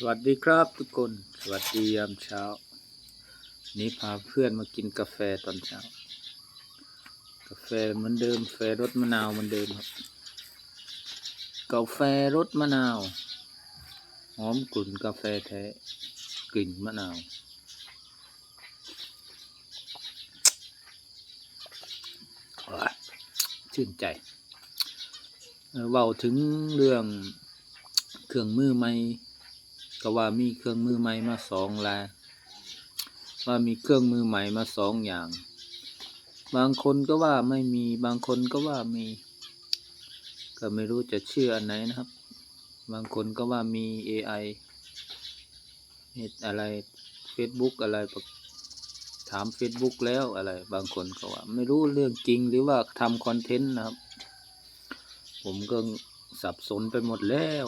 สวัสดีครับทุกคน สวัสดียามเช้า นี้พาเพื่อนมากินกาแฟตอนเช้า กาแฟเหมือนเดิมกาแฟรสมะนาวเหมือนเดิมครับ กาแฟรสมะนาวหอมกลุ่นกาแฟแท้กลิ่นมะนาว ชื่นใจเอ่อเว้าถึงเรื่องเครื่องมือใหม่ ก็ว่ามีเครื่องมือใหม่มาสองแลวว่ามีเครื่องมือใหม่มาสองอย่าง บางคนก็ว่าไม่มีบางคนก็ว่ามี ก็ไม่รู้จะเชื่ออันไหนนะครับ บางคนก็ว่ามี AI เฮ็ดอะไร Facebook อะไรถาม Facebook แล้วอะไร บางคนก็ว่า ไม่รู้เรื่องจริงหรือว่าทำคอนเทนต์นะครับ ผมก็สับสนไปหมดแล้ว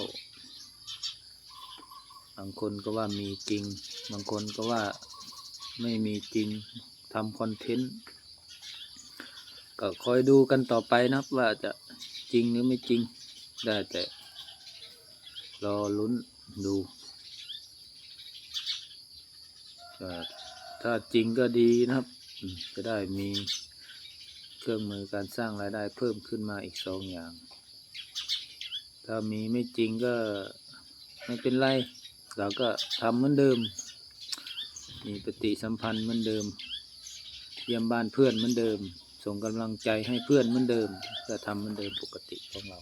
างคนก็ว่ามีจริง บางคนก็ว่าไม่มีจริงทำคอนเทนต์ ก็คอยดูกันต่อไปนะครับว่าจะจริงหรือไม่จริง ได้แต่รอลุ้นดูถ้าจริงก็ดีนะครับ จะได้มีเครื่องมือการสร้างรายได้เพิ่มขึ้นมาอีกสองอย่าง ถ้ามีไม่จริงก็ไม่เป็นไร เราก็ทำเหมือนเดิม มีปฏิสัมพันธ์เหมือนเดิม เยี่ยมบ้านเพื่อนเหมือนเดิม ส่งกำลังใจให้เพื่อนเหมือนเดิม ก็ทำเหมือนเดิมปกติของเรา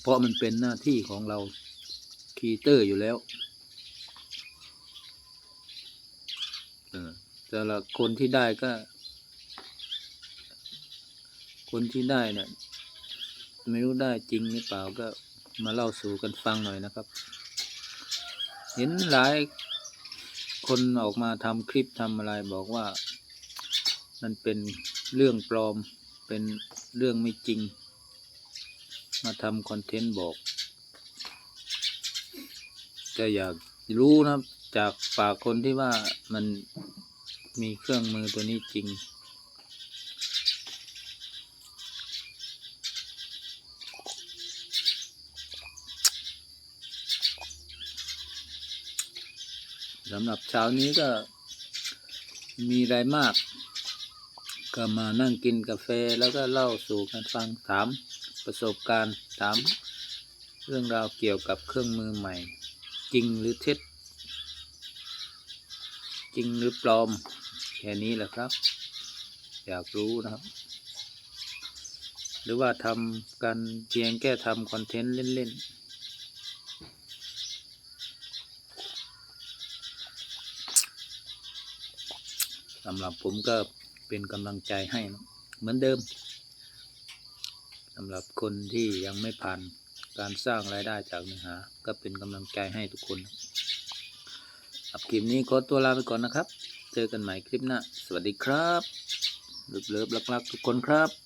เพราะมันเป็นหน้าที่ของเราคีเตอร์อยู่แล้วเออแต่ละคนที่ได้ก็ คนที่ได้เนี่ย ไม่รู้ได้จริงหรือเปล่าก็มาเล่าสู่กันฟังหน่อยนะครับ เห็นหลายคนออกมาทำคลิปทำอะไรบอกว่า มันเป็นเรื่องปลอมเป็นเรื่องไม่จริง มาทำคอนเทนต์บอกก็อยากรู้นะครับจากปากคนที่ว่ามันมีเครื่องมือตัวนี้จริง สำหรับเช้านี้ก็มีอะไรมาก ก็มานั่งกินกาแฟแล้วก็เล่าสู่กันฟังถามประสบการณ์ถาม เรื่องราวเกี่ยวกับเครื่องมือใหม่ จริงหรือเท็จ จริงหรือปลอม แค่นี้แหละครับ อยากรู้นะครับ หรือว่าทำกันเพียงแค่ทำคอนเทนต์เล่นๆ สำหรับผมก็เป็นกำลังใจให้เหมือนเดิมสำหรับคนที่ยังไม่ผ่านการสร้างรายได้จากเนื้อหา ก็เป็นกำลังใจให้ทุกคนครับคลิปนี้ขอตัวลาไปก่อนนะครับ เจอกันใหม่คลิปหน้า สวัสดีครับเลิฟๆรักๆทุกคนครับ